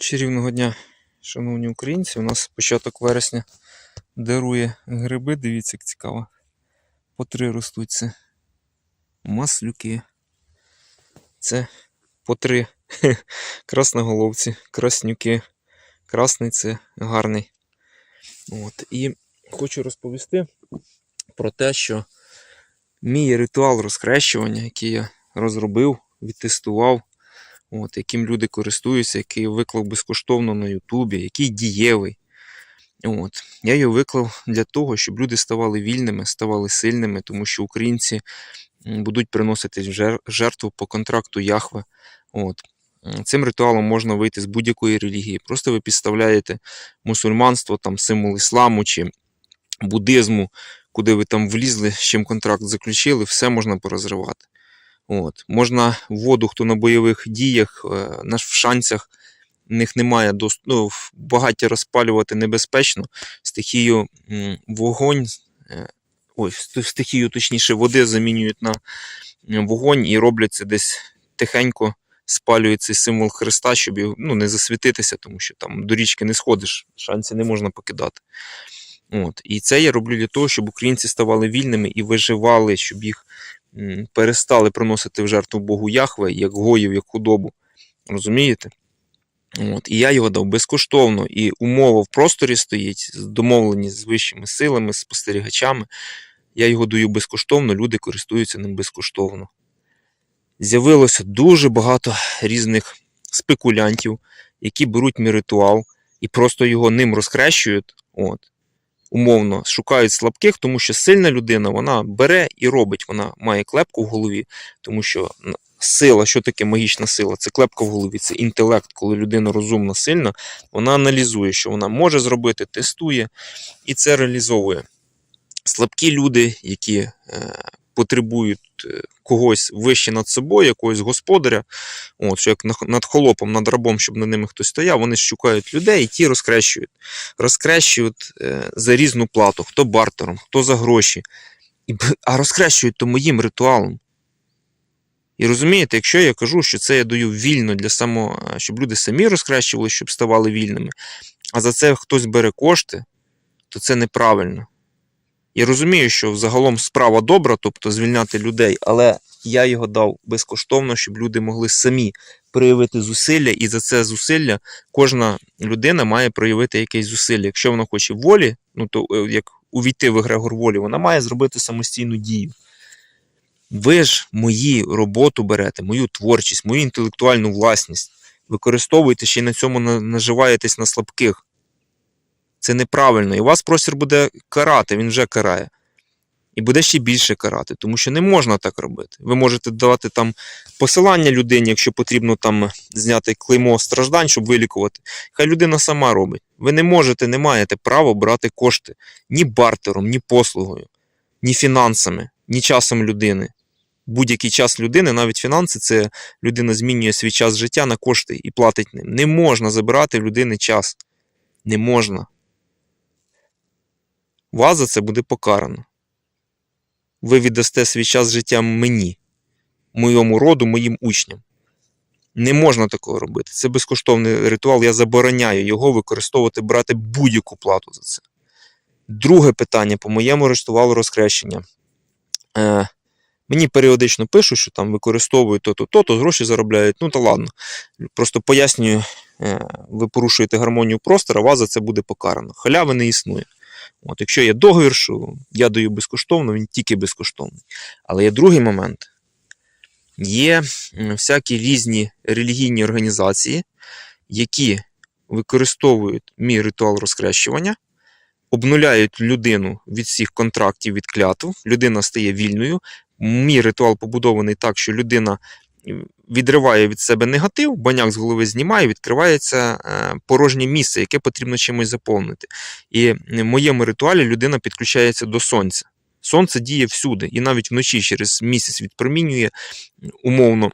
Чарівного дня, шановні українці. У нас початок вересня дарує гриби. Дивіться, як цікаво. По три ростуть це маслюки. Це по три красноголовці, краснюки. Красний це гарний. От. І хочу розповісти про те, що мій ритуал розхрещування, який я розробив, відтестував, от, яким люди користуються, який виклав безкоштовно на Ютубі, який дієвий. От. Я його виклав для того, щоб люди ставали вільними, ставали сильними, тому що українці будуть приносити жертву по контракту Яхве. От. Цим ритуалом можна вийти з будь-якої релігії. Просто ви підставляєте мусульманство, там, символ ісламу чи буддизму, куди ви там влізли, з чим контракт заключили, все можна порозривати. От. Можна воду, хто на бойових діях, е, в шанцях, в них немає дост... ну, багаття розпалювати небезпечно. Стихію вогонь, е, ой, ст- стихію, точніше, води замінюють на вогонь і роблять це десь тихенько, спалюють цей символ Христа, щоб ну, не засвітитися, тому що там до річки не сходиш, шанси не можна покидати. От. І це я роблю для того, щоб українці ставали вільними і виживали, щоб їх перестали приносити в жертву Богу Яхве, як гоїв, як худобу. Розумієте? От. І я його дав безкоштовно. І умова в просторі стоїть, домовлені з вищими силами, спостерігачами. Я його даю безкоштовно, люди користуються ним безкоштовно. З'явилося дуже багато різних спекулянтів, які беруть мій ритуал і просто його ним розхрещують. От умовно шукають слабких, тому що сильна людина вона бере і робить. Вона має клепку в голові, тому що сила, що таке магічна сила? Це клепка в голові, це інтелект, коли людина розумна, сильна, вона аналізує, що вона може зробити, тестує і це реалізовує. Слабкі люди, які е, потребують е, когось вище над собою, якогось господаря, от, що як над холопом, над рабом, щоб над ними хтось стояв, вони шукають людей і ті розкрещують розкрещують е, за різну плату, хто бартером, хто за гроші. А розкрещують то моїм ритуалом. І розумієте, якщо я кажу, що це я даю вільно для само, щоб люди самі розкрещували, щоб ставали вільними, а за це хтось бере кошти, то це неправильно. Я розумію, що загалом справа добра, тобто звільняти людей, але я його дав безкоштовно, щоб люди могли самі проявити зусилля, і за це зусилля кожна людина має проявити якесь зусилля. Якщо вона хоче волі, ну то е, як увійти в егрегор волі, вона має зробити самостійну дію. Ви ж мою роботу берете, мою творчість, мою інтелектуальну власність. Використовуєте ще й на цьому на- наживаєтесь на слабких. Це неправильно. І вас простір буде карати, він вже карає. І буде ще більше карати, тому що не можна так робити. Ви можете давати там посилання людині, якщо потрібно там зняти клеймо страждань, щоб вилікувати. Хай людина сама робить. Ви не можете, не маєте права брати кошти ні бартером, ні послугою, ні фінансами, ні часом людини. Будь-який час людини, навіть фінанси, це людина змінює свій час життя на кошти і платить ним. Не можна забирати в людини час. Не можна. Вас за це буде покарано. Ви віддасте свій час життя мені, моєму роду, моїм учням. Не можна такого робити. Це безкоштовний ритуал. Я забороняю його використовувати, брати будь-яку плату за це. Друге питання по моєму ритуалу розхрещення. Е, мені періодично пишуть, що там використовують то-то, то-то, гроші заробляють. Ну та ладно. Просто пояснюю, е, ви порушуєте гармонію простору, вас за це буде покарано. Халяви не існує. От, якщо є договір, що я даю безкоштовно, він тільки безкоштовний. Але є другий момент. Є всякі різні релігійні організації, які використовують мій ритуал розхрещування, обнуляють людину від всіх контрактів від клятв, людина стає вільною. Мій ритуал побудований так, що людина відриває від себе негатив, баняк з голови знімає, відкривається е, порожнє місце, яке потрібно чимось заповнити. І в моєму ритуалі людина підключається до сонця. Сонце діє всюди, і навіть вночі через місяць відпромінює умовно.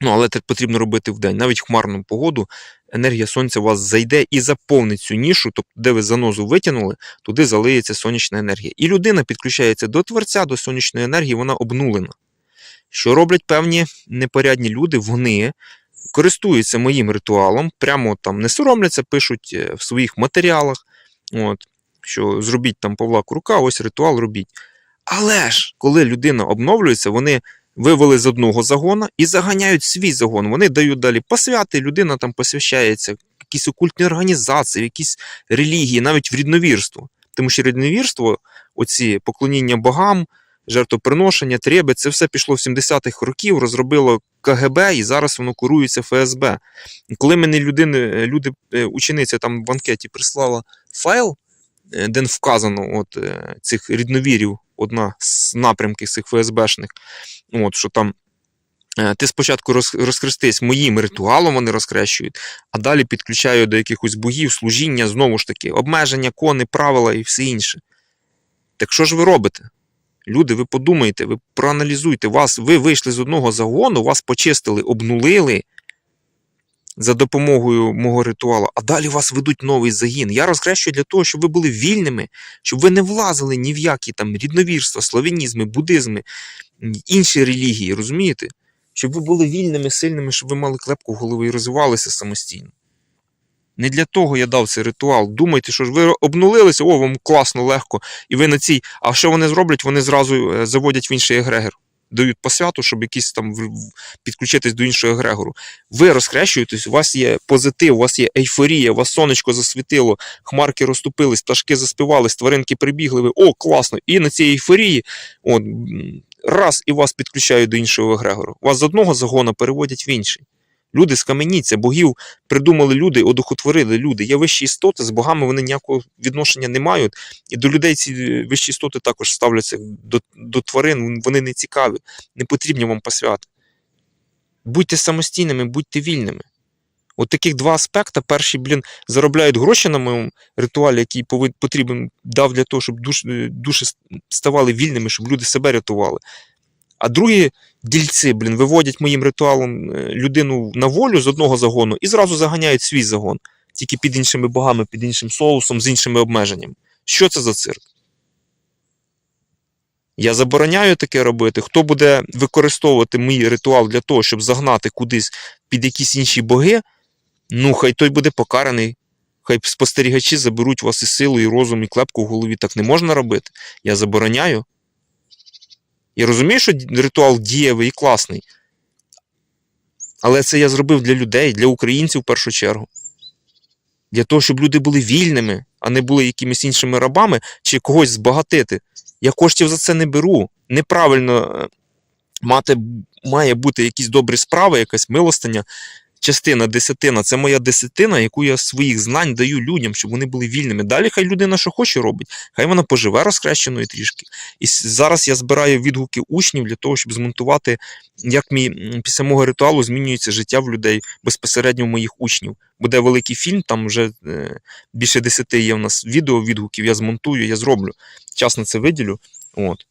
Ну, але це потрібно робити вдень. Навіть хмарну погоду енергія сонця у вас зайде і заповнить цю нішу, тобто, де ви занозу витягнули, туди залиється сонячна енергія. І людина підключається до творця, до сонячної енергії, вона обнулена. Що роблять певні непорядні люди? Вони користуються моїм ритуалом, прямо там не соромляться, пишуть е, в своїх матеріалах, от, що зробіть там Павла Крука, ось ритуал робіть. Але ж, коли людина обновлюється, вони вивели з одного загона і заганяють свій загон. Вони дають далі посвяти, людина там посвящається, якісь окультні організації, якісь релігії, навіть в рідновірство. Тому що рідновірство, оці поклоніння богам, жертвоприношення, треби, це все пішло в 70-х років, розробило КГБ, і зараз воно курується ФСБ. Коли мені людини, люди, е, учениця там в анкеті прислала файл, е, де вказано от, е, цих рідновірів, одна з напрямків цих ФСБшних, от, що там ти спочатку роз, розхрестись моїм ритуалом, вони розхрещують, а далі підключаю до якихось богів, служіння, знову ж таки, обмеження, кони, правила і все інше. Так що ж ви робите? Люди, ви подумайте, ви проаналізуйте, вас, ви вийшли з одного загону, вас почистили, обнулили за допомогою мого ритуалу, а далі вас ведуть новий загін. Я розхрещую для того, щоб ви були вільними, щоб ви не влазили ні в які там рідновірства, славянізми, буддизми, інші релігії, розумієте? Щоб ви були вільними, сильними, щоб ви мали клепку в голові і розвивалися самостійно. Не для того я дав цей ритуал. Думайте, що ж ви обнулилися, о, вам класно, легко. І ви на цій. А що вони зроблять? Вони зразу е, заводять в інший егрегор. Дають посвяту, щоб якийсь там підключитись до іншого егрегору. Ви розхрещуєтесь, у вас є позитив, у вас є ейфорія, у вас сонечко засвітило, хмарки розступились, пташки заспівались, тваринки прибігли. Ви о, класно! І на цій ейфорії, от, раз і вас підключають до іншого егрегору. Вас з одного загону переводять в інший. Люди скаменіться, богів придумали люди, одухотворили люди. Є вищі істоти, з богами вони ніякого відношення не мають. І до людей ці е, вищі істоти також ставляться до, до тварин, вони не цікаві, не потрібні вам посвяти. Будьте самостійними, будьте вільними. От таких два аспекти. Перший, блін, заробляють гроші на моєму ритуалі, який потрібен дав для того, щоб е, душі ставали вільними, щоб люди себе рятували. А другі дільці, блін, виводять моїм ритуалом е, людину на волю з одного загону і зразу заганяють свій загон, тільки під іншими богами, під іншим соусом, з іншими обмеженнями. Що це за цирк? Я забороняю таке робити. Хто буде використовувати мій ритуал для того, щоб загнати кудись під якісь інші боги, ну хай той буде покараний. Хай спостерігачі заберуть у вас і силу, і розум, і клепку в голові. Так не можна робити. Я забороняю. Я розумію, що ритуал дієвий і класний. Але це я зробив для людей, для українців в першу чергу. Для того, щоб люди були вільними, а не були якимись іншими рабами чи когось збагатити. Я коштів за це не беру. Неправильно е, мати, має бути якісь добрі справи, якась милостиня. Частина, десятина це моя десятина, яку я своїх знань даю людям, щоб вони були вільними. Далі хай людина що хоче робить, хай вона поживе розхрещеною трішки. І зараз я збираю відгуки учнів для того, щоб змонтувати, як мій після мого ритуалу змінюється життя в людей безпосередньо в моїх учнів. Буде великий фільм, там вже е, більше десяти є в нас відео відгуків. Я змонтую, я зроблю. Час на це виділю. От.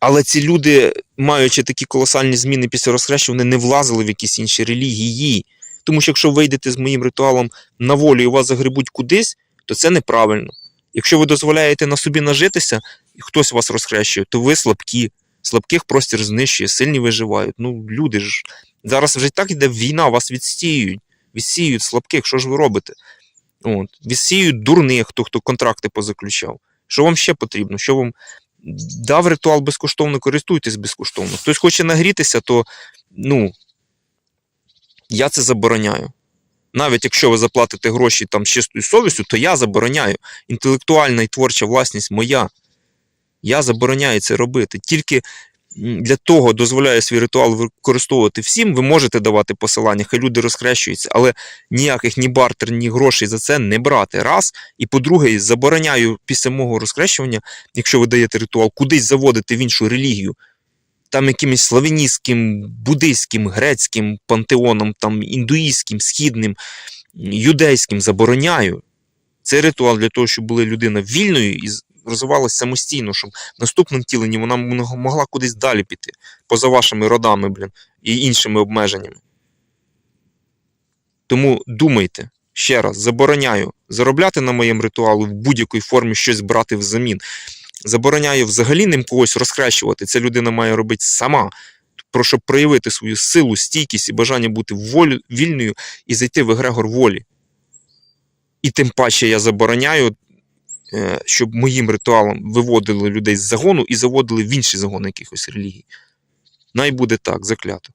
Але ці люди, маючи такі колосальні зміни після розхрещення, вони не влазили в якісь інші релігії. Тому що якщо ви вийдете з моїм ритуалом на волю і вас загребуть кудись, то це неправильно. Якщо ви дозволяєте на собі нажитися, і хтось вас розхрещує, то ви слабкі. Слабких простір знищує, сильні виживають. Ну, люди ж. Зараз вже так йде війна, вас відсіюють. Відсіюють слабких, що ж ви робите? От. Відсіюють дурних, хто, хто контракти позаключав. Що вам ще потрібно? Що вам дав ритуал безкоштовно, користуйтесь безкоштовно. Хтось хоче нагрітися, то ну, я це забороняю. Навіть якщо ви заплатите гроші там з чистою совістю, то я забороняю. Інтелектуальна і творча власність моя. Я забороняю це робити. Тільки для того дозволяю свій ритуал використовувати всім. Ви можете давати посилання, хай люди розхрещуються, але ніяких ні бартер, ні грошей за це не брати. Раз. І по-друге, забороняю після мого розхрещування, якщо ви даєте ритуал, кудись заводити в іншу релігію. Там якимось славяністським, буддийським, грецьким пантеоном, там індуїстським, східним, юдейським забороняю. Це ритуал для того, щоб була людина вільною і розвивалася самостійно, щоб в наступному втіленні вона могла кудись далі піти, поза вашими родами, блін, і іншими обмеженнями. Тому думайте, ще раз, забороняю заробляти на моєму ритуалу в будь-якій формі щось брати взамін. Забороняю взагалі ним когось розхрещувати. Це людина має робити сама. про щоб проявити свою силу, стійкість і бажання бути волю, вільною і зайти в егрегор волі. І тим паче я забороняю, щоб моїм ритуалом виводили людей з загону і заводили в інші загони якихось релігій. Най буде так, заклято.